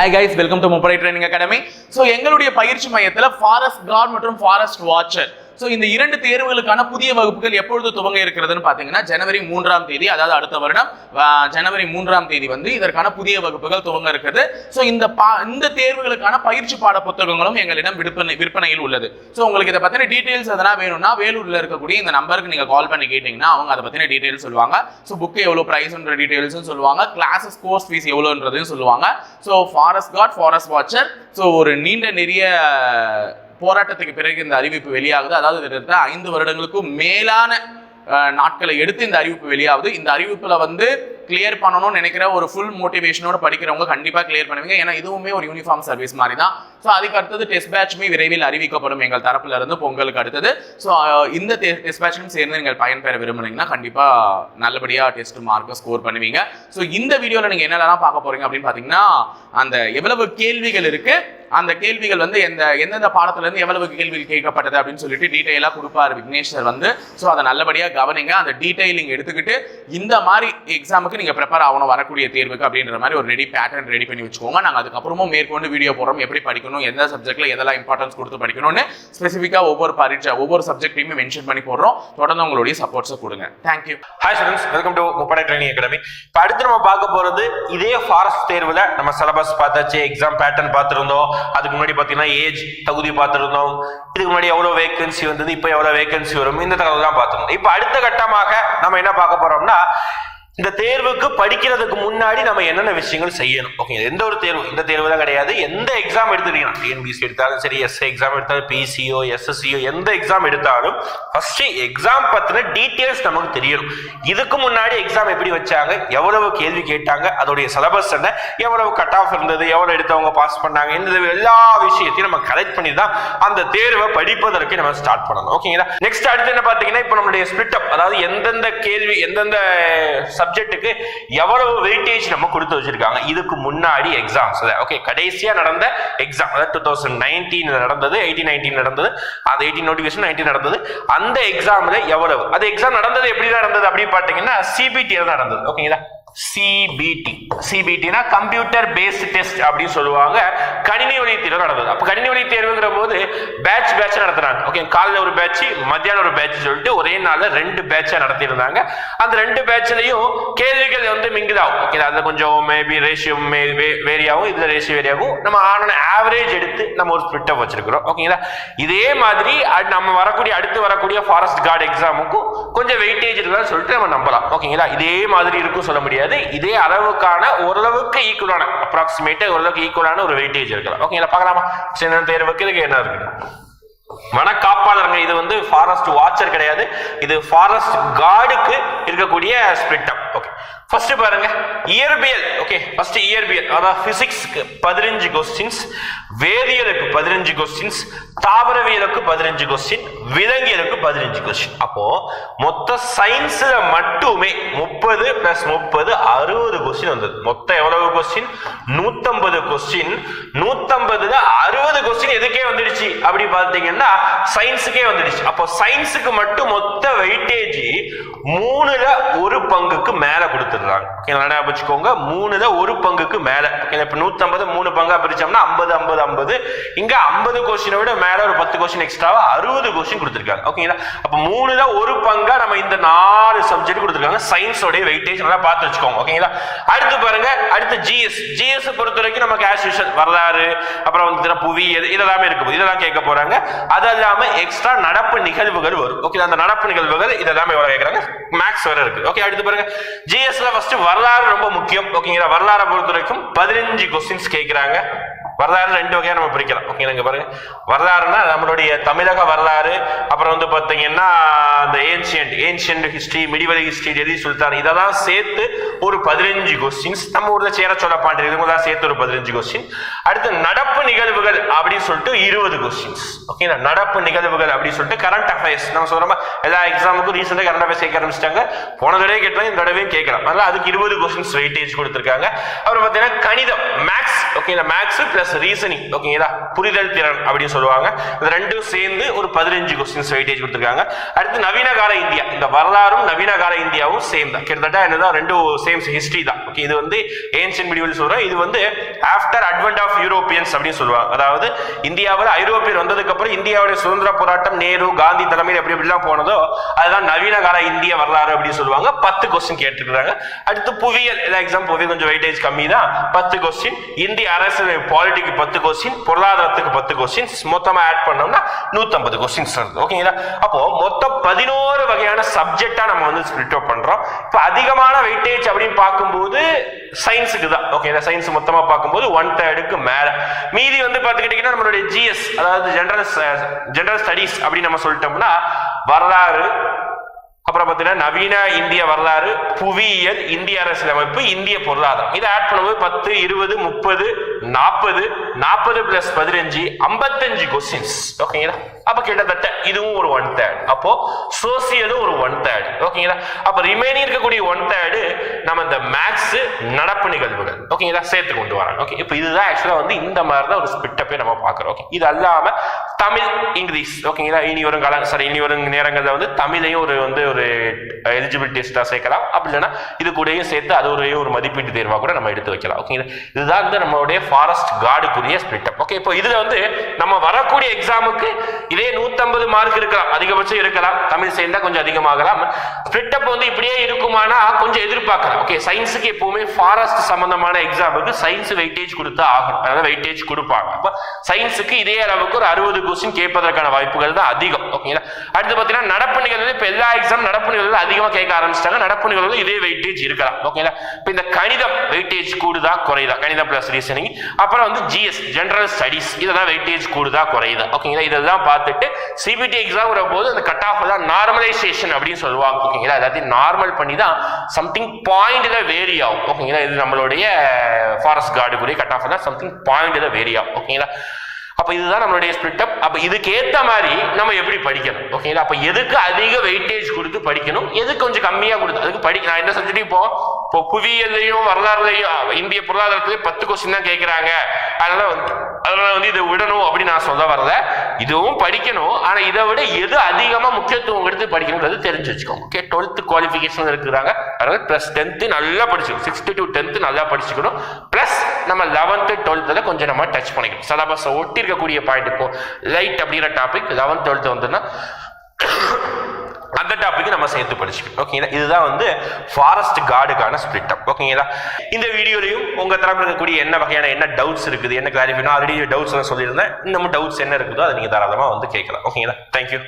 Hi guys welcome to முப்படை training academy so எங்களுடைய பயிற்சி மையத்தில் ஃபாரஸ்ட் கார்டு மற்றும் ஃபாரஸ்ட் வாட்சர் ஸோ இந்த இரண்டு தேர்வுகளுக்கான புதிய வகுப்புகள் எப்பொழுது துவங்க இருக்கிறதுன்னு பார்த்தீங்கன்னா ஜனவரி மூன்றாம் தேதி அதாவது அடுத்த வருடம் ஜனவரி மூன்றாம் தேதி வந்து இதற்கான புதிய வகுப்புகள் துவங்க இருக்குது ஸோ இந்த பா இந்த தேர்வுகளுக்கான பயிற்சி பாட புத்தகங்களும் எங்களிடம் விற்பனை விற்பனையில் உள்ளது. ஸோ உங்களுக்கு இதை பற்றின டீட்டெயில்ஸ் எதனா வேணும்னா வேலூரில் இருக்கக்கூடிய இந்த நம்பருக்கு நீங்கள் கால் பண்ணி கேட்டிங்கன்னா அவங்க அதை பற்றின டீட்டெயில்ஸ் சொல்லுவாங்க. ஸோ புக்கு எவ்வளோ ப்ரைஸ்ன்ற டீட்டெயில்ஸும் சொல்லுவாங்க. கிளாஸஸ் கோர்ஸ் ஃபீஸ் எவ்வளோன்றதையும் சொல்லுவாங்க. So forest guard forest watcher so ஒரு நீண்ட நிறைய போராட்டத்துக்கு பிறகு இந்த அறிவிப்பு வெளியாகுது. அதாவது கிட்டத்தட்ட ஐந்து வருடங்களுக்கும் மேலான நாட்களை எடுத்து இந்த அறிவிப்பு வெளியாகுது. இந்த அறிவிப்பில் வந்து கிளியர் பண்ணணும்னு நினைக்கிற ஒரு ஃபுல் மோட்டிவேஷனோட படிக்கிறவங்க கண்டிப்பாக கிளியர் பண்ணுவீங்க. ஏன்னா இதுவுமே ஒரு யூனிஃபார்ம் சர்வீஸ் மாதிரி தான் ஸோ அதுக்கு அடுத்தது டெஸ்ட் பேட்சுமே விரைவில் அறிவிக்கப்படும் எங்கள் தரப்புல இருந்து பொங்கலுக்கு அடுத்தது. ஸோ இந்த டெஸ்ட் பேட்சும் சேர்ந்து நீங்கள் பயன்பெற விரும்புனீங்கன்னா கண்டிப்பாக நல்லபடியாக டெஸ்ட் மார்க்கை ஸ்கோர் பண்ணுவீங்க. ஸோ இந்த வீடியோவில் நீங்கள் என்னெல்லாம் பார்க்க போறீங்க அப்படின்னு பார்த்தீங்கன்னா அந்த எவ்வளவு கேள்விகள் இருக்கு அந்த கேள்விகள் வந்து எந்த எந்தெந்த பாடத்துலேருந்து எவ்வளவு கேள்விகள் கேட்கப்பட்டது அப்படின்னு சொல்லிட்டு டீட்டெயிலாக கொடுப்பாரு விக்னேஷ் சார் வந்து. ஸோ அதை நல்லபடியாக கவனிங்க. அந்த டீட்டெயிலிங் எடுத்துக்கிட்டு இந்த மாதிரி எக்ஸாமுக்கு நீங்கள் ப்ரிப்பேர் ஆகணும் வரக்கூடிய தேர்வுக்கு அப்படின்ற மாதிரி ஒரு ரெடி பேட்டர்ன் ரெடி பண்ணி வச்சுக்கோங்க. நாங்கள் அதுக்கப்புறமும் மேற்கொண்டு வீடியோ போடுறோம் எப்படி படிக்கணும் எந்த சப்ஜெக்ட்ல எதெல்லாம் இம்பார்ட்டன்ஸ் கொடுத்து படிக்கணும்னு ஸ்பெசிஃபிக்காக ஒவ்வொரு பரீட்சை ஒவ்வொரு சப்ஜெக்ட்டையுமே மென்ஷன் பண்ணி போடுறோம். தொடர்ந்து உங்களுடைய சப்போர்ட்ஸை கொடுங்க. Thank you hi students welcome to முப்படை ட்ரைனிங் அகாடமி இப்போ அடுத்து நம்ம பார்க்க போகிறது இதே ஃபாரஸ்ட் தேர்வில் நம்ம சிலபஸ் பார்த்தாச்சு எக்ஸாம் பேட்டர்ன் பார்த்துருந்தோம். அதுக்கு முன்னாடி பார்த்தீங்கன்னா ஏஜ் தகுதி பார்த்துருந்தோம். இதுக்கு முன்னாடி எவ்வளோ வேகன்சி வந்தது இப்போ எவ்வளோ வேகன்சி வரும் இந்த தகவல் தான் பார்த்துருந்தோம். இப்போ அடுத்த கட்டமாக நம்ம என்ன பார்க்க போகிறோம்னா இந்த தேர்வுக்கு படிக்கிறதுக்கு முன்னாடி நம்ம என்னென்ன விஷயங்கள் செய்யணும்? ஓகே எந்த ஒரு தேர்வு இந்த தேர்வு தான் கிடையாது. எந்த எக்ஸாம் எடுத்துட்டீங்கன்னா டிஎன்பிசி எடுத்தாலும் சரி எஸ்ஐ எக்ஸாம் எடுத்தாலும் பிசிஓ எஸ்எஸ்சிஓ எந்த எக்ஸாம் எடுத்தாலும் ஃபர்ஸ்ட் எக்ஸாம் பத்தின டீட்டெயில்ஸ் நமக்கு தெரியணும். இதுக்கு முன்னாடி எக்ஸாம் எப்படி வச்சாங்க எவ்வளவு கேள்வி கேட்டாங்க அதோடைய சிலபஸ் என்ன எவ்வளவு கட் ஆஃப் இருந்தது எவ்வளவு எடுத்தவங்க பாஸ் பண்ணாங்க இந்த எல்லா விஷயத்தையும் நம்ம கலெக்ட் பண்ணி தான் அந்த தேர்வை படிப்பதற்கு நம்ம ஸ்டார்ட் பண்ணணும். ஓகேங்களா நெக்ஸ்ட் அடுத்து என்ன பார்த்தீங்கன்னா இப்போ நம்மளுடைய ஸ்பிளிட் அப் அதாவது எந்தெந்த கேள்வி எந்தெந்த சப்ஜெக்ட்டுக்கு எவ்வளவு வெயிட்டேஜ் நம்ம கொடுத்து வச்சிருக்காங்க? இதுக்கு முன்னாடி எக்ஸாம்ஸ் ஓகே கடைசியா நடந்த எக்ஸாம் அதாவது டூ தௌசண்ட் நைன்டீன் நடந்தது எயிட்டீன் நைன்டீன் நடந்தது அது எயிட்டீன் நோட்டிஃபிகேஷன் நைன்டீன் நடந்தது. அந்த எக்ஸாம்ல எவ்வளவு? அது எக்ஸாம் நடந்தது எப்படி நடந்தது? அப்படின்னு பார்த்தீங்கன்னா சிபிடி தான் நடந்தது. ஓகேங்களா சிபிடி சிபிடினா கம்ப்யூட்டர் பேஸ்ட் டெஸ்ட் அப்படின்னு சொல்லுவாங்க. கணினி வழி தேர்வு நடந்தது. அப்போ கணினி வழி தேர்வுங்கிற போது பேட்ச் பேட்ச் நடத்துறாங்க ஓகே காலைல ஒரு பேட்ச் மத்தியானம் ஒரு பேட்ச் சொல்லிட்டு ஒரே நாள்ல ரெண்டு பேட்சா நடத்தியிருந்தாங்க. அந்த ரெண்டு பேட்ச்லயும் கேள்விகள் வந்து மிங்குதாகும் ஓகே அதில் கொஞ்சம் மேபி ரேஷியோ மே ஆகும். இதுல ரேஷியோ வேரியாகும் நம்ம ஆனோட ஆவரேஜ் எடுத்து நம்ம ஒரு ஸ்பிட் வச்சிருக்கிறோம். ஓகேங்களா இதே மாதிரி நம்ம வரக்கூடிய அடுத்து வரக்கூடிய ஃபாரஸ்ட் கார்டு எக்ஸாமுக்கும் கொஞ்சம் வெயிட்டேஜ் இருந்தாலும் சொல்லிட்டு நம்ம நம்பலாம். ஓகேங்களா இதே மாதிரி இருக்கும் சொல்ல முடியாது. இதே அளவுக்கான ஓரளவுக்கு ஈக்குவலான அப்ராக்சிமேட்டா ஓரளவுக்கு ஈக்குவலான ஒரு வெயிட்டேஜ் இருக்கலாம். ஓகேங்களா பார்க்கலாமா? சரி தேர்வுக்கு இதுக்கு என்ன இருக்கு? வனக்காப்பாளருங்க இது வந்து ஃபாரஸ்ட் வாட்சர் கிடையாது. இது ஃபாரஸ்ட் கார்டுக்கு இருக்கக்கூடிய ஸ்பிரிட் அப் ஓகே ஃபர்ஸ்ட் பாருங்க இயற்பியல். ஓகே ஃபர்ஸ்ட் இயற்பியல். அதாவது பிசிக்ஸ்க்கு பதினஞ்சு கொஸ்டின்ஸ் வேதியியலுக்கு பதினஞ்சு கொஸ்டின்ஸ் தாவரவியலுக்கு பதினஞ்சு கொஸ்டின் விலங்கியலுக்கு பதினஞ்சு கொஸ்டின் அப்போ மொத்த சயின்ஸ்ல மட்டுமே முப்பது பிளஸ் முப்பது அறுபது கொஸ்டின் வந்தது. மொத்தம் எவ்வளவு கொஸ்டின் நூத்தம்பது கொஸ்டின் நூத்தம்பதுல அறுபது கொஸ்டின் எதுக்கே வந்துடுச்சு? அப்படி பார்த்தீங்கன்னா சயின்ஸுக்கே வந்துடுச்சு. அப்போ சயின்ஸுக்கு மட்டும் மொத்த வெயிட்டேஜ் மூணுல ஒரு பங்குக்கு மேல கொடுத்துடுறாங்க. ஓகே நல்லா வச்சுக்கோங்க. மூணுல ஒரு பங்குக்கு மேல. இப்ப நூத்தம்பது மூணு பங்கா பிரிச்சோம்னா ஐம்பது ஐம்பது ஐம்பது. இங்க ஐம்பது கொஸ்டினை விட மேல ஒரு பத்து கொஸ்டின் எக்ஸ்ட்ராவா அறுபது கொஸ்டின் கொடுத்துருக்காங்க. ஓகேங்களா அப்ப மூணுல ஒரு பங்கா நம்ம இந்த நாலு சப்ஜெக்ட் கொடுத்துருக்காங்க. சயின்ஸோடைய வெயிட்டேஜ் நல்லா பார்த்து வச்சுக்கோங்க. ஓகேங்களா அடுத்து பாருங்க அடுத்து ஜிஎஸ் ஜிஎஸ் பொறுத்த வரைக்கும் நமக்கு ஆஸ் யூஷுவல் வரலாறு அப்புறம் வந்து புவி இதெல்லாமே இருக்கு. இதெல்லாம் கேட்க போறாங்க. அது இல்லாம எக்ஸ்ட்ரா நடப்பு நிகழ்வுகள் வரும். ஓகே அந்த நடப்பு நிகழ்வுகள் இதெல்லாமே எவ்வளவு கேட்கறாங்க? மேக்ஸ் வேற இருக்கு. ஓகே அடுத்து பாருங்க ஜிஎஸ்ல ஃபர்ஸ்ட் வரலாறு ரொம்ப முக்கியம். ஓகேங்களா வரலாறை பொறுத்த வரைக்கும் பதினஞ்சு கொஸ்டின்ஸ் கேட்கறாங்க. வரலாறு ரெண்டு வகையாக நம்ம பிரிக்கலாம். ஓகே இங்க பாருங்க. வரலாறுனா நம்மளுடைய தமிழக வரலாறு அப்புறம் வந்து பார்த்தீங்கன்னா அந்த ancient ancient history medieval history Delhi சுல்தான். இதெல்லாம் சேர்த்து ஒரு பதினஞ்சு கொஸ்டின்ஸ் நம்ம ஊரில் சேர சொல்ல பாண்டி தான் சேர்த்து ஒரு பதினஞ்சு கொஸ்டின் அடுத்து நடப்பு நிகழ்வுகள் அப்படின்னு சொல்லிட்டு இருபது கொஸ்டின்ஸ் ஓகேங்களா நடப்பு நிகழ்வுகள் அப்படின்னு சொல்லிட்டு கரண்ட் அஃபேர்ஸ் நம்ம சொல்றோம் எல்லா எக்ஸாமுக்கும் ரீசெண்டாக கரண்ட் அஃபேர்ஸ் கேட்க ஆரம்பிச்சிட்டாங்க போன தடவை கேட்டாலும் இந்த தடவையும் கேட்கலாம். அதனால் அதுக்கு இருபது கொஸ்டின்ஸ் வெயிட்டேஜ் கொடுத்துருக்காங்க. அப்புறம் பார்த்தீங்கன்னா கணிதம் மேக்ஸ் ஓகேங்களா மேக்ஸ் பிளஸ் ரீசனிங் ஓகேங்களா புரிதல் திறன் அப்படின்னு சொல்லுவாங்க. இந்த ரெண்டும் சேர்ந்து ஒரு பதினஞ்சு கொஸ்டின்ஸ் வெயிட்டேஜ் கொடுத்துருக்காங்க. அடுத்து நவீன கால இந்தியா. இந்த வரலாறும் நவீன கால இந்தியாவும் சேம் தான். கிட்டத்தட்ட என்னதான் ரெண்டும் சேம் ஹிஸ்டரி தான். ஓகே இது வந்து ஏன்ஷியன் மிடிவல் சொல்றோம் இது வந்து ஆஃப்டர் அட்வென்ட் ஆஃப் யூரோப்பியன்ஸ் அப்படின்னு சொல்லுவாங்க அதாவது இந்தியாவில் ஐரோப்பியர் வந்ததுக்கு அப்புறம் இந்தியாவுடைய சுதந்திர போராட்டம் நேரு காந்தி தலைமையில் எப்படி எப்படிலாம் போனதோ அதுதான் நவீன கால இந்திய வரலாறு அப்படின்னு சொல்லுவாங்க. பத்து கொஸ்டின் கேட்டுருக்காங்க அடுத்து புவியியல் எல்லா எக்ஸாம் புவியல் கொஞ்சம் வெயிட்டேஜ் கம்மி தான். பத்து கொஸ்டின் இந்திய அரசியல் பாலிட்டிக்கு பத்து கொஸ்டின் பொருளாதாரத்துக்கு பத்து கொஸ்டின் மொத்தமாக ஆட் பண்ணோம்னா நூற்றம்பது கொஸ்டின்ஸ் வருது. ஓகேங்களா அப்போ மொத்தம் பதினோரு வகையான சப்ஜெக்டாக நம்ம வந்து ஸ்பிளிட் அப் பண்ணுறோம் இப்போ அதிகமான வெயிட்டேஜ் அப்படின்னு பார்க்கும்போது சயின்ஸுக்கு தான். ஓகே சயின்ஸ் மொத்தமாக பார்க்கும்போது ஒன் தேர்டுக்கு மேலே. மீதி வந்து பார்த்துக்கிட்டிங்கன்னா நம்மளுடைய ஜிஎஸ் அதாவது ஜென்ரல் ஜென்ரல் ஸ்டடீஸ் அப்படின்னு நம்ம சொல்லிட்டோம்னா வரலாறு அப்புறம் பார்த்தீங்கன்னா நவீன இந்திய வரலாறு புவியியல் இந்திய அரசியலமைப்பு இந்திய பொருளாதாரம். இதை ஆட் பண்ணும்போது பத்து இருபது முப்பது நாற்பது நாற்பது பிளஸ் பதினஞ்சு ஐம்பத்தஞ்சு கொஸ்டின்ஸ் ஓகேங்களா அப்ப கிட்டத்தட்ட இதுவும் ஒரு ஒன் தேர்ட் அப்போ சோசியலும் ஒரு ஒன் தேர்ட் ஓகேங்களா அப்ப ரிமைனிங் இருக்கக்கூடிய ஒன் தேர்டு நம்ம இந்த மேக்ஸ் நடப்பு நிகழ்வுகள். ஓகேங்களா சேர்த்து கொண்டு வராங்க ஓகே இப்போ இதுதான் ஆக்சுவலா வந்து இந்த மாதிரி தான் ஒரு ஸ்பிட்டப்பே நம்ம பார்க்குறோம். ஓகே இது அல்லாம தமிழ் இங்கிலீஷ். ஓகேங்களா இனி வரும் கால சாரி இனி வரும் நேரங்களில் வந்து தமிழையும் ஒரு வந்து ஒரு எலிஜிபிள் டெஸ்ட்டாக சேர்க்கலாம். அப்படி இல்லைன்னா இது கூடயும் சேர்த்து அது ஒரு ஒரு மதிப்பீட்டு தேர்வாக கூட நம்ம எடுத்து வைக்கலாம். ஓகேங்களா இதுதான் வந்து நம்மளுடைய ஃபாரஸ்ட் கார்டுக்குரிய ஸ்பிட்டப் ஓகே இப்போ இதுல வந்து நம்ம வரக்கூடிய எக்ஸாமுக்கு இதே நூத்தம்பது மார்க் இருக்கலாம். அதிகபட்சம் இருக்கலாம். தமிழ் சேர்ந்தா கொஞ்சம் அதிகமாகலாம். ஸ்பிட்டப் வந்து இப்படியே இருக்குமானா கொஞ்சம் எதிர்பார்க்கலாம். ஓகே சயின்ஸுக்கு எப்பவுமே ஃபாரஸ்ட் சம்பந்தமான எக்ஸாமுக்கு சயின்ஸ் வெயிட்டேஜ் கொடுத்தா ஆகணும் அதாவது வெயிட்டேஜ் கொடுப்பாங்க. அப்போ சயின்ஸுக்கு இதே அளவுக்கு ஒரு அறுபது கொஸ்டின் கேட்பதற்கான வாய்ப்புகள் தான் அதிகம். ஓகேங்களா அடுத்து பார்த்தீங்கன்னா நடப்பு நிகழ்வு இப்போ எல்லா எக்ஸாம் நடப்பு நிகழ்வு அதிகமாக கேட்க ஆரம்பிச்சிட்டாங்க. நடப்பு நிகழ்வு இதே வெயிட்டேஜ் இருக்கலாம். ஓகேங்களா இப்போ இந்த கணிதம் வெயிட்டேஜ் கூடுதா குறையுதா? கணிதம் பிளஸ் ரீசனிங் அப்புறம் வந்து ஜிஎஸ் ஜென்ரல் ஸ்டடிஸ் இதெல்லாம் வெயிட்டேஜ் கூடுதா குறையுதா? ஓகேங்களா இதெல்லாம் பார்த்துட்டு சிபிடி எக்ஸாம் போது அந்த கட் ஆஃப் தான் நார்மலைசேஷன் அப்படின்னு சொல்லுவாங்க. ஓகேங்களா எல்லாத்தையும் நார்மல் பண்ணி தான் சம்திங் பாயிண்ட்ல வேரி ஆகும். ஓகேங்களா இது நம்மளுடைய ஃபாரஸ்ட் கார்டுக்குரிய கட் ஆஃப் தான் சம்திங் பாயிண்ட்ல வேரி ஆகும். ஓகேங்களா அப்போ இதுதான் நம்மளுடைய ஸ்பிளிட் அப் இதுக்கு ஏற்ற மாதிரி நம்ம எப்படி படிக்கணும்? ஓகேங்களா அப்போ எதுக்கு அதிக வெயிட்டேஜ் கொடுத்து படிக்கணும்? எது கொஞ்சம் கம்மியாக கொடுத்து? அதுக்கு படிக்க நான் என்ன செஞ்சுட்டு இப்போ இப்போ புவியியல்லையும் வரலாறுலையும் இந்திய பொருளாதாரத்திலையும் பத்து கொஸ்டின் தான் கேட்குறாங்க. அதனால வந்து அதனால வந்து இதை விடணும் அப்படின்னு நான் சொல்ல வரல. இதுவும் படிக்கணும். ஆனால் இதை விட எது அதிகமாக முக்கியத்துவம் எடுத்து படிக்கணும்ன்றது தெரிஞ்சு வச்சுக்கோங்க. ஓகே டுவெல்த் குவாலிஃபிகேஷன் இருக்கிறாங்க. அதனால ப்ளஸ் டென்த்து நல்லா படிச்சுக்கணும். சிக்ஸ்த்து டு டென்த்து நல்லா படிச்சுக்கணும். ப்ளஸ் நம்ம லெவன்த்து டுவெல்த்தில் கொஞ்சம் நம்ம டச் பண்ணிக்கணும். சிலபஸை ஒட்டி இருக்கக்கூடிய பாயிண்ட் இப்போ லைட் அப்படிங்கிற டாபிக் லெவன்த் டுவெல்த்து வந்துன்னா டாபிக் நம்ம சேர்த்து படிச்சுக்கணும். ஓகேங்களா இதுதான் வந்து ஃபாரஸ்ட் கார்டுக்கான ஸ்பிளிட் அப் ஓகேங்களா இந்த வீடியோலையும் உங்க தரப்பு இருக்கக்கூடிய என்ன வகையான என்ன டவுட்ஸ் இருக்குது என்ன கிளாரிஃபிகேஷன் ஆல்ரெடி டவுட்ஸ் சொல்லியிருந்தேன். இன்னமும் டவுட்ஸ் என்ன இருக்குதோ அதை நீங்க தாராளமாக வந்து கேட்கலாம். ஓகேங்களா தேங்க்யூ